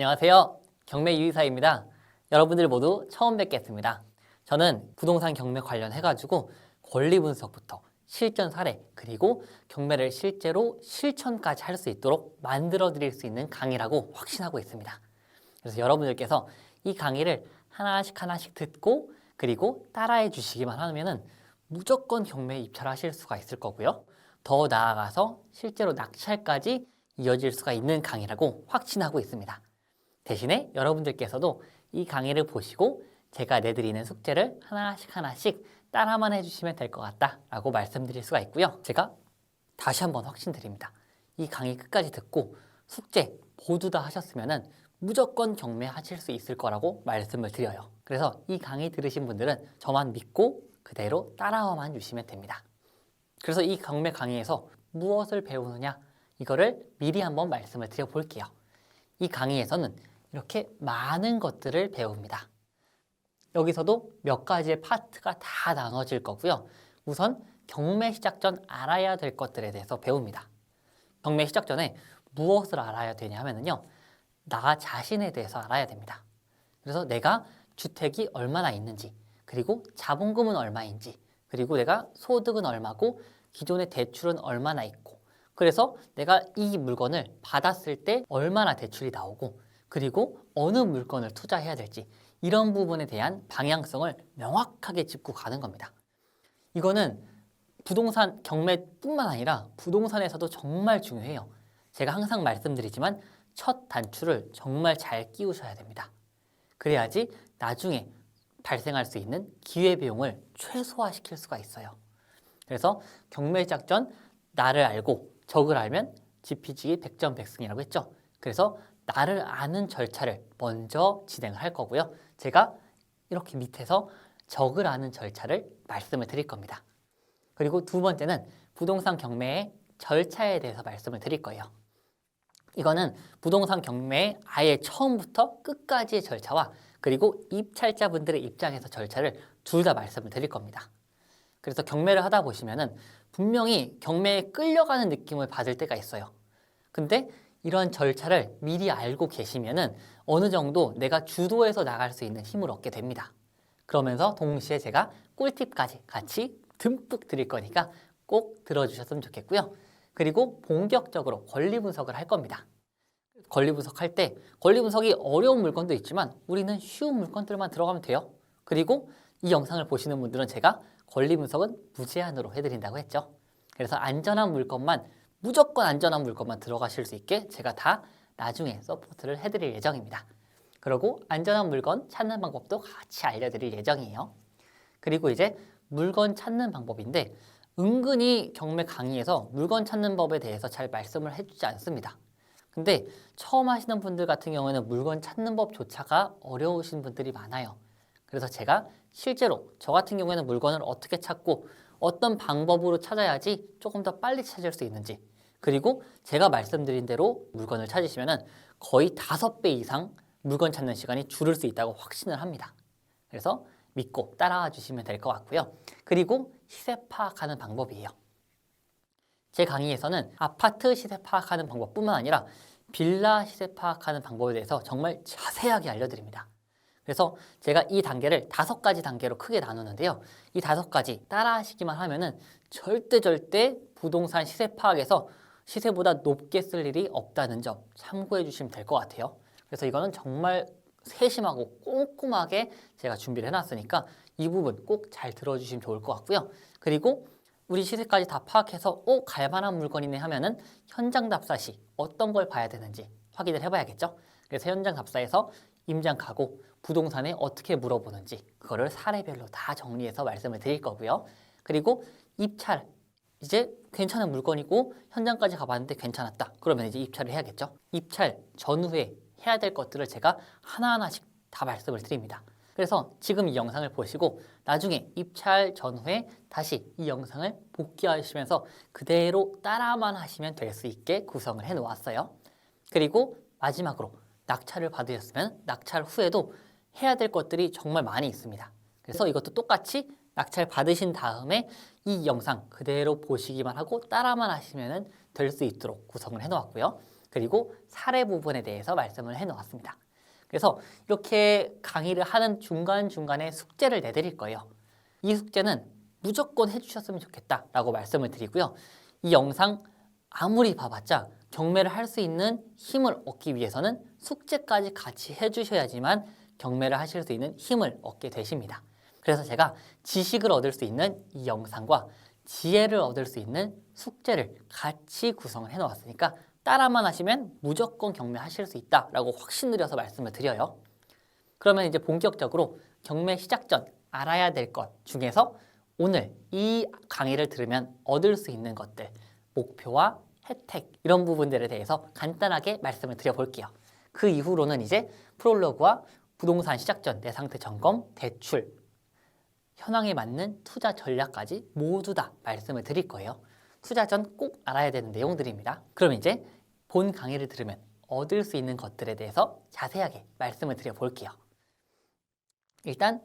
안녕하세요. 경매 유이사입니다. 여러분들 모두 처음 뵙겠습니다. 저는 부동산 경매 관련해가지고 권리 분석부터 실전 사례 그리고 경매를 실제로 실천까지 할 수 있도록 만들어 드릴 수 있는 강의라고 확신하고 있습니다. 그래서 여러분들께서 이 강의를 하나씩 하나씩 듣고 그리고 따라해 주시기만 하면은 무조건 경매에 입찰하실 수가 있을 거고요. 더 나아가서 실제로 낙찰까지 이어질 수가 있는 강의라고 확신하고 있습니다. 대신에 여러분들께서도 이 강의를 보시고 제가 내드리는 숙제를 하나씩 하나씩 따라만 해주시면 될 것 같다라고 말씀드릴 수가 있고요. 제가 다시 한번 확신드립니다. 이 강의 끝까지 듣고 숙제 모두 다 하셨으면은 무조건 경매하실 수 있을 거라고 말씀을 드려요. 그래서 이 강의 들으신 분들은 저만 믿고 그대로 따라와만 주시면 됩니다. 그래서 이 경매 강의에서 무엇을 배우느냐 이거를 미리 한번 말씀을 드려 볼게요. 이 강의에서는 이렇게 많은 것들을 배웁니다. 여기서도 몇 가지의 파트가 다 나눠질 거고요. 우선 경매 시작 전 알아야 될 것들에 대해서 배웁니다. 경매 시작 전에 무엇을 알아야 되냐 하면요. 나 자신에 대해서 알아야 됩니다. 그래서 내가 주택이 얼마나 있는지, 그리고 자본금은 얼마인지, 그리고 내가 소득은 얼마고, 기존의 대출은 얼마나 있고, 그래서 내가 이 물건을 받았을 때 얼마나 대출이 나오고, 그리고 어느 물건을 투자해야 될지, 이런 부분에 대한 방향성을 명확하게 짚고 가는 겁니다. 이거는 부동산 경매뿐만 아니라 부동산에서도 정말 중요해요. 제가 항상 말씀드리지만 첫 단추를 정말 잘 끼우셔야 됩니다. 그래야지 나중에 발생할 수 있는 기회비용을 최소화시킬 수가 있어요. 그래서 경매 시작 전 나를 알고 적을 알면 지피지기 백전백승이라고 했죠. 그래서 나를 아는 절차를 먼저 진행을 할 거고요. 제가 이렇게 밑에서 적을 아는 절차를 말씀을 드릴 겁니다. 그리고 두 번째는 부동산 경매의 절차에 대해서 말씀을 드릴 거예요. 이거는 부동산 경매의 아예 처음부터 끝까지의 절차와 그리고 입찰자분들의 입장에서 절차를 둘 다 말씀을 드릴 겁니다. 그래서 경매를 하다 보시면은 분명히 경매에 끌려가는 느낌을 받을 때가 있어요. 근데 이런 절차를 미리 알고 계시면은 어느 정도 내가 주도해서 나갈 수 있는 힘을 얻게 됩니다. 그러면서 동시에 제가 꿀팁까지 같이 듬뿍 드릴 거니까 꼭 들어주셨으면 좋겠고요. 그리고 본격적으로 권리 분석을 할 겁니다. 권리 분석할 때 권리 분석이 어려운 물건도 있지만 우리는 쉬운 물건들만 들어가면 돼요. 그리고 이 영상을 보시는 분들은 제가 권리 분석은 무제한으로 해드린다고 했죠. 그래서 안전한 물건만 무조건 안전한 물건만 들어가실 수 있게 제가 다 나중에 서포트를 해드릴 예정입니다. 그리고 안전한 물건 찾는 방법도 같이 알려드릴 예정이에요. 그리고 이제 물건 찾는 방법인데 은근히 경매 강의에서 물건 찾는 법에 대해서 잘 말씀을 해주지 않습니다. 근데 처음 하시는 분들 같은 경우에는 물건 찾는 법조차가 어려우신 분들이 많아요. 그래서 제가 실제로 저 같은 경우에는 물건을 어떻게 찾고 어떤 방법으로 찾아야지 조금 더 빨리 찾을 수 있는지 그리고 제가 말씀드린 대로 물건을 찾으시면 거의 다섯 배 이상 물건 찾는 시간이 줄을 수 있다고 확신을 합니다. 그래서 믿고 따라와 주시면 될 것 같고요. 그리고 시세 파악하는 방법이에요. 제 강의에서는 아파트 시세 파악하는 방법뿐만 아니라 빌라 시세 파악하는 방법에 대해서 정말 자세하게 알려드립니다. 그래서 제가 이 단계를 다섯 가지 단계로 크게 나누는데요. 이 다섯 가지 따라 하시기만 하면은 절대 절대 부동산 시세 파악에서 시세보다 높게 쓸 일이 없다는 점 참고해 주시면 될 것 같아요. 그래서 이거는 정말 세심하고 꼼꼼하게 제가 준비를 해놨으니까 이 부분 꼭 잘 들어주시면 좋을 것 같고요. 그리고 우리 시세까지 다 파악해서 어 갈만한 물건이네 하면은 현장 답사 시 어떤 걸 봐야 되는지 확인을 해봐야겠죠. 그래서 현장 답사에서 임장 가고 부동산에 어떻게 물어보는지 그거를 사례별로 다 정리해서 말씀을 드릴 거고요. 그리고 입찰 이제 괜찮은 물건이고 현장까지 가봤는데 괜찮았다. 그러면 이제 입찰을 해야겠죠. 입찰 전후에 해야 될 것들을 제가 하나하나씩 다 말씀을 드립니다. 그래서 지금 이 영상을 보시고 나중에 입찰 전후에 다시 이 영상을 복귀하시면서 그대로 따라만 하시면 될 수 있게 구성을 해 놓았어요. 그리고 마지막으로 낙찰을 받으셨으면 낙찰 후에도 해야 될 것들이 정말 많이 있습니다. 그래서 이것도 똑같이 낙찰 받으신 다음에 이 영상 그대로 보시기만 하고 따라만 하시면 될 수 있도록 구성을 해 놓았고요. 그리고 사례 부분에 대해서 말씀을 해 놓았습니다. 그래서 이렇게 강의를 하는 중간중간에 숙제를 내드릴 거예요. 이 숙제는 무조건 해주셨으면 좋겠다라고 말씀을 드리고요. 이 영상 아무리 봐봤자 경매를 할 수 있는 힘을 얻기 위해서는 숙제까지 같이 해주셔야지만 경매를 하실 수 있는 힘을 얻게 되십니다. 그래서 제가 지식을 얻을 수 있는 이 영상과 지혜를 얻을 수 있는 숙제를 같이 구성을 해놓았으니까 따라만 하시면 무조건 경매하실 수 있다라고 확신 드려서 말씀을 드려요. 그러면 이제 본격적으로 경매 시작 전 알아야 될 것 중에서 오늘 이 강의를 들으면 얻을 수 있는 것들, 목표와 혜택 이런 부분들에 대해서 간단하게 말씀을 드려볼게요. 그 이후로는 이제 프롤로그와 부동산 시작 전 내 상태 점검, 대출, 현황에 맞는 투자 전략까지 모두 다 말씀을 드릴 거예요. 투자 전 꼭 알아야 되는 내용들입니다. 그럼 이제 본 강의를 들으면 얻을 수 있는 것들에 대해서 자세하게 말씀을 드려볼게요. 일단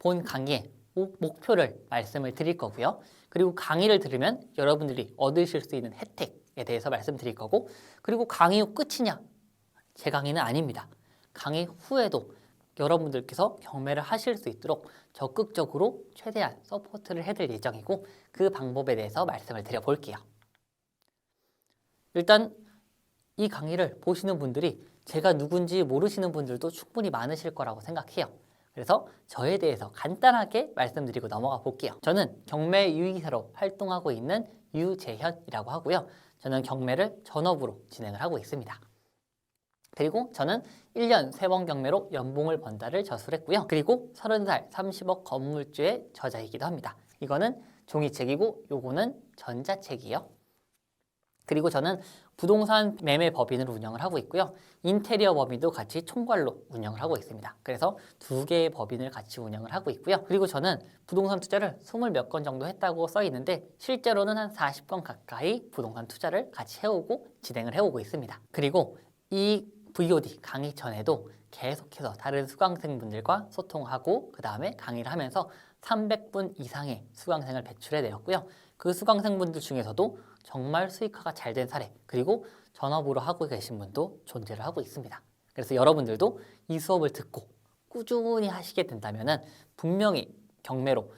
본 강의의 목- 목표를 말씀을 드릴 거고요. 그리고 강의를 들으면 여러분들이 얻으실 수 있는 혜택에 대해서 말씀드릴 거고 그리고 강의 후 끝이냐? 제 강의는 아닙니다. 강의 후에도 여러분들께서 경매를 하실 수 있도록 적극적으로 최대한 서포트를 해드릴 예정이고 그 방법에 대해서 말씀을 드려볼게요. 일단 이 강의를 보시는 분들이 제가 누군지 모르시는 분들도 충분히 많으실 거라고 생각해요. 그래서 저에 대해서 간단하게 말씀드리고 넘어가 볼게요. 저는 경매 유의사로 활동하고 있는 유재현이라고 하고요. 저는 경매를 전업으로 진행을 하고 있습니다. 그리고 저는 1년 세번 경매로 연봉을 번다를 저술했고요. 그리고 30살 30억 건물주의 저자이기도 합니다. 이거는 종이책이고 요거는 전자책이에요. 그리고 저는 부동산 매매 법인을 운영을 하고 있고요. 인테리어 법인도 같이 총괄로 운영을 하고 있습니다. 그래서 두 개의 법인을 같이 운영을 하고 있고요. 그리고 저는 부동산 투자를 20몇 건 정도 했다고 써 있는데 실제로는 한 40건 가까이 부동산 투자를 같이 해오고 진행을 해오고 있습니다. 그리고 이 VOD 강의 전에도 계속해서 다른 수강생분들과 소통하고 그 다음에 강의를 하면서 300분 이상의 수강생을 배출해 내었고요. 그 수강생분들 중에서도 정말 수익화가 잘 된 사례 그리고 전업으로 하고 계신 분도 존재를 하고 있습니다. 그래서 여러분들도 이 수업을 듣고 꾸준히 하시게 된다면 분명히 경매로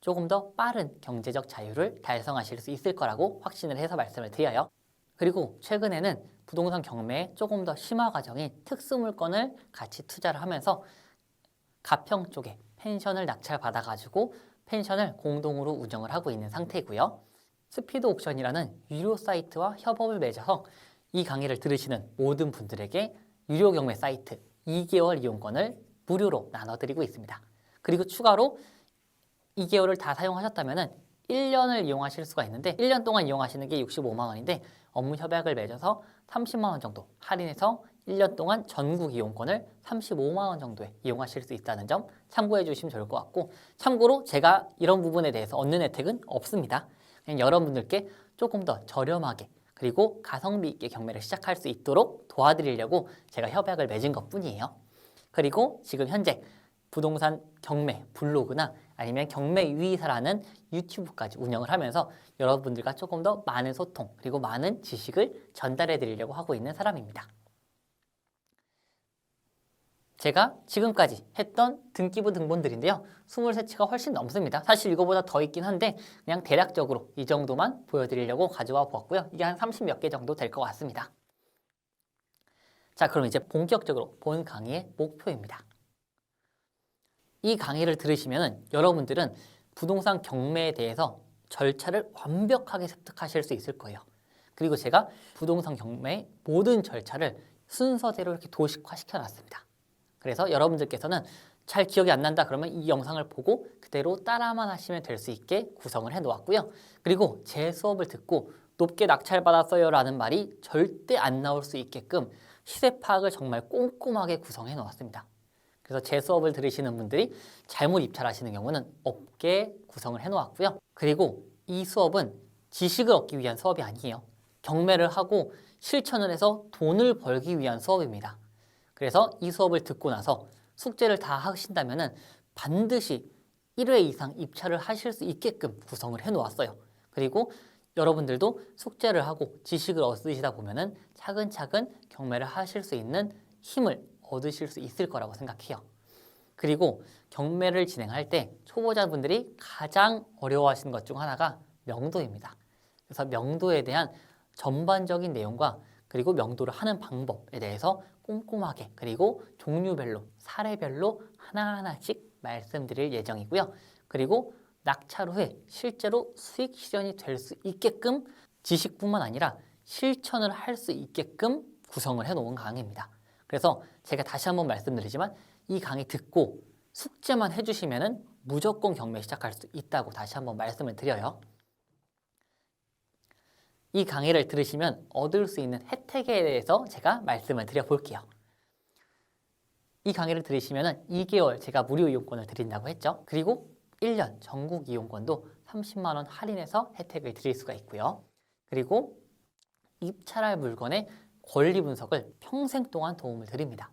조금 더 빠른 경제적 자유를 달성하실 수 있을 거라고 확신을 해서 말씀을 드려요. 그리고 최근에는 부동산 경매의 조금 더 심화 과정인 특수물건을 같이 투자를 하면서 가평 쪽에 펜션을 낙찰받아 가지고 펜션을 공동으로 운영을 하고 있는 상태고요. 스피드 옥션이라는 유료 사이트와 협업을 맺어서 이 강의를 들으시는 모든 분들에게 유료 경매 사이트 2개월 이용권을 무료로 나눠드리고 있습니다. 그리고 추가로 2개월을 다 사용하셨다면 1년을 이용하실 수가 있는데 1년 동안 이용하시는 게 65만 원인데 업무 협약을 맺어서 30만 원 정도 할인해서 1년 동안 전국 이용권을 35만 원 정도에 이용하실 수 있다는 점 참고해 주시면 좋을 것 같고 참고로 제가 이런 부분에 대해서 얻는 혜택은 없습니다. 그냥 여러분들께 조금 더 저렴하게 그리고 가성비 있게 경매를 시작할 수 있도록 도와드리려고 제가 협약을 맺은 것 뿐이에요. 그리고 지금 현재 부동산 경매 블로그나 아니면 경매 유의사라는 유튜브까지 운영을 하면서 여러분들과 조금 더 많은 소통 그리고 많은 지식을 전달해 드리려고 하고 있는 사람입니다. 제가 지금까지 했던 등기부 등본들인데요. 23채가 훨씬 넘습니다. 사실 이거보다 더 있긴 한데 그냥 대략적으로 이 정도만 보여드리려고 가져와 보았고요. 이게 한 30몇 개 정도 될 것 같습니다. 자, 그럼 이제 본격적으로 본 강의의 목표입니다. 이 강의를 들으시면 여러분들은 부동산 경매에 대해서 절차를 완벽하게 습득하실 수 있을 거예요. 그리고 제가 부동산 경매의 모든 절차를 순서대로 이렇게 도식화 시켜 놨습니다. 그래서 여러분들께서는 잘 기억이 안 난다 그러면 이 영상을 보고 그대로 따라만 하시면 될 수 있게 구성을 해 놓았고요. 그리고 제 수업을 듣고 높게 낙찰받았어요 라는 말이 절대 안 나올 수 있게끔 시세 파악을 정말 꼼꼼하게 구성해 놓았습니다. 그래서 제 수업을 들으시는 분들이 잘못 입찰하시는 경우는 없게 구성을 해 놓았고요. 그리고 이 수업은 지식을 얻기 위한 수업이 아니에요. 경매를 하고 실천을 해서 돈을 벌기 위한 수업입니다. 그래서 이 수업을 듣고 나서 숙제를 다 하신다면 반드시 1회 이상 입찰을 하실 수 있게끔 구성을 해 놓았어요. 그리고 여러분들도 숙제를 하고 지식을 얻으시다 보면은 차근차근 경매를 하실 수 있는 힘을 얻으실 수 있을 거라고 생각해요. 그리고 경매를 진행할 때 초보자분들이 가장 어려워하시는 것 중 하나가 명도입니다. 그래서 명도에 대한 전반적인 내용과 그리고 명도를 하는 방법에 대해서 꼼꼼하게 그리고 종류별로 사례별로 하나하나씩 말씀드릴 예정이고요. 그리고 낙찰 후에 실제로 수익 실현이 될 수 있게끔 지식뿐만 아니라 실천을 할 수 있게끔 구성을 해 놓은 강의입니다. 그래서 제가 다시 한번 말씀드리지만 이 강의 듣고 숙제만 해주시면은 무조건 경매 시작할 수 있다고 다시 한번 말씀을 드려요. 이 강의를 들으시면 얻을 수 있는 혜택에 대해서 제가 말씀을 드려볼게요. 이 강의를 들으시면 2개월 제가 무료 이용권을 드린다고 했죠. 그리고 1년 전국 이용권도 30만 원 할인해서 혜택을 드릴 수가 있고요. 그리고 입찰할 물건의 권리 분석을 평생 동안 도움을 드립니다.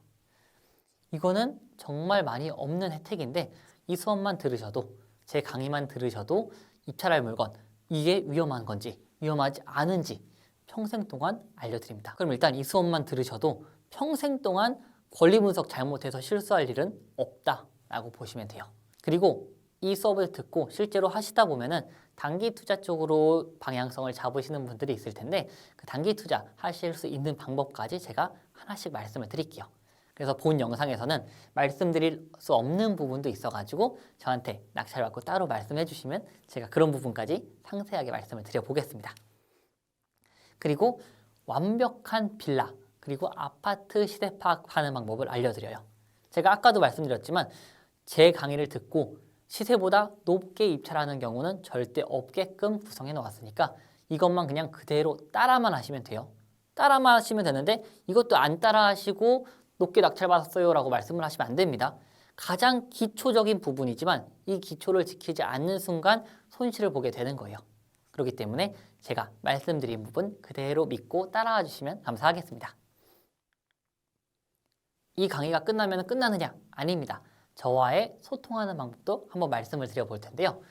이거는 정말 많이 없는 혜택인데 이 수업만 들으셔도 제 강의만 들으셔도 입찰할 물건 이게 위험한 건지 위험하지 않은지 평생 동안 알려드립니다. 그럼 일단 이 수업만 들으셔도 평생 동안 권리 분석 잘못해서 실수할 일은 없다라고 보시면 돼요. 그리고 이 수업을 듣고 실제로 하시다 보면은 단기 투자 쪽으로 방향성을 잡으시는 분들이 있을 텐데 그 단기 투자 하실 수 있는 방법까지 제가 하나씩 말씀을 드릴게요. 그래서 본 영상에서는 말씀드릴 수 없는 부분도 있어가지고 저한테 낙찰 받고 따로 말씀해 주시면 제가 그런 부분까지 상세하게 말씀을 드려보겠습니다. 그리고 완벽한 빌라 그리고 아파트 시세 파악하는 방법을 알려드려요. 제가 아까도 말씀드렸지만 제 강의를 듣고 시세보다 높게 입찰하는 경우는 절대 없게끔 구성해 놓았으니까 이것만 그냥 그대로 따라만 하시면 돼요. 따라만 하시면 되는데 이것도 안 따라 하시고 높게 낙찰받았어요 라고 말씀을 하시면 안 됩니다. 가장 기초적인 부분이지만 이 기초를 지키지 않는 순간 손실을 보게 되는 거예요. 그렇기 때문에 제가 말씀드린 부분 그대로 믿고 따라와 주시면 감사하겠습니다. 이 강의가 끝나면 끝나느냐? 아닙니다. 저와의 소통하는 방법도 한번 말씀을 드려볼 텐데요.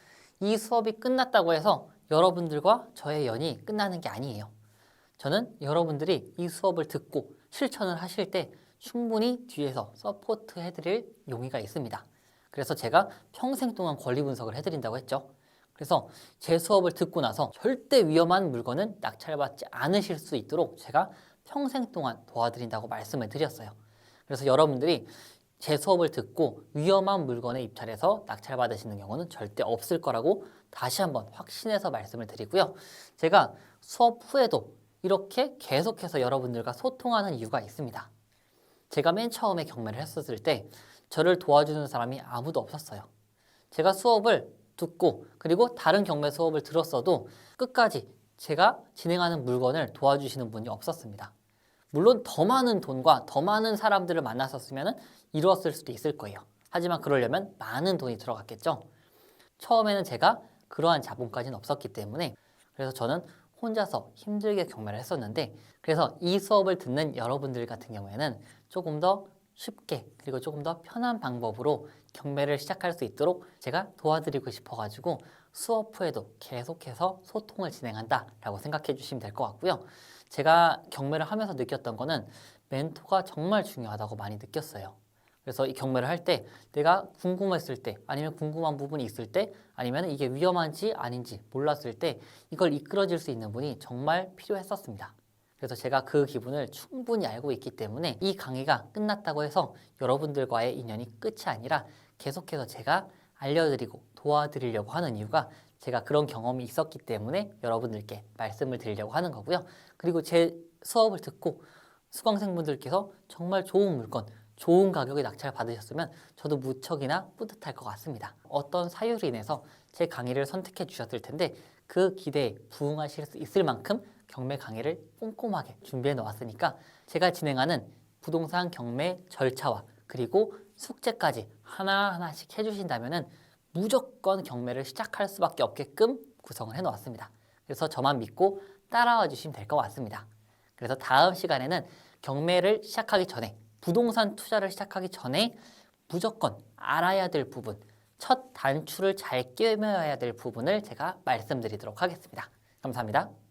이 수업이 끝났다고 해서 여러분들과 저의 연이 끝나는 게 아니에요. 저는 여러분들이 이 수업을 듣고 실천을 하실 때 충분히 뒤에서 서포트 해드릴 용의가 있습니다. 그래서 제가 평생 동안 권리 분석을 해드린다고 했죠. 그래서 제 수업을 듣고 나서 절대 위험한 물건은 낙찰받지 않으실 수 있도록 제가 평생 동안 도와드린다고 말씀을 드렸어요. 그래서 여러분들이 제 수업을 듣고 위험한 물건에 입찰해서 낙찰 받으시는 경우는 절대 없을 거라고 다시 한번 확신해서 말씀을 드리고요. 제가 수업 후에도 이렇게 계속해서 여러분들과 소통하는 이유가 있습니다. 제가 맨 처음에 경매를 했었을 때 저를 도와주는 사람이 아무도 없었어요. 제가 수업을 듣고 그리고 다른 경매 수업을 들었어도 끝까지 제가 진행하는 물건을 도와주시는 분이 없었습니다. 물론 더 많은 돈과 더 많은 사람들을 만났었으면 이루었을 수도 있을 거예요. 하지만 그러려면 많은 돈이 들어갔겠죠. 처음에는 제가 그러한 자본까지는 없었기 때문에 그래서 저는 혼자서 힘들게 경매를 했었는데 그래서 이 수업을 듣는 여러분들 같은 경우에는 조금 더 쉽게 그리고 조금 더 편한 방법으로 경매를 시작할 수 있도록 제가 도와드리고 싶어가지고 수업 후에도 계속해서 소통을 진행한다라고 생각해 주시면 될 것 같고요. 제가 경매를 하면서 느꼈던 거는 멘토가 정말 중요하다고 많이 느꼈어요. 그래서 이 경매를 할 때 내가 궁금했을 때 아니면 궁금한 부분이 있을 때 아니면 이게 위험한지 아닌지 몰랐을 때 이걸 이끌어줄 수 있는 분이 정말 필요했었습니다. 그래서 제가 그 기분을 충분히 알고 있기 때문에 이 강의가 끝났다고 해서 여러분들과의 인연이 끝이 아니라 계속해서 제가 알려드리고 도와드리려고 하는 이유가 제가 그런 경험이 있었기 때문에 여러분들께 말씀을 드리려고 하는 거고요. 그리고 제 수업을 듣고 수강생분들께서 정말 좋은 물건, 좋은 가격에 낙찰 받으셨으면 저도 무척이나 뿌듯할 것 같습니다. 어떤 사유로 인해서 제 강의를 선택해 주셨을 텐데 그 기대에 부응하실 수 있을 만큼 경매 강의를 꼼꼼하게 준비해 놓았으니까 제가 진행하는 부동산 경매 절차와 그리고 숙제까지 하나하나씩 해주신다면 무조건 경매를 시작할 수밖에 없게끔 구성을 해 놓았습니다. 그래서 저만 믿고 따라와 주시면 될 것 같습니다. 그래서 다음 시간에는 경매를 시작하기 전에 부동산 투자를 시작하기 전에 무조건 알아야 될 부분, 첫 단추를 잘 꿰매야 될 부분을 제가 말씀드리도록 하겠습니다. 감사합니다.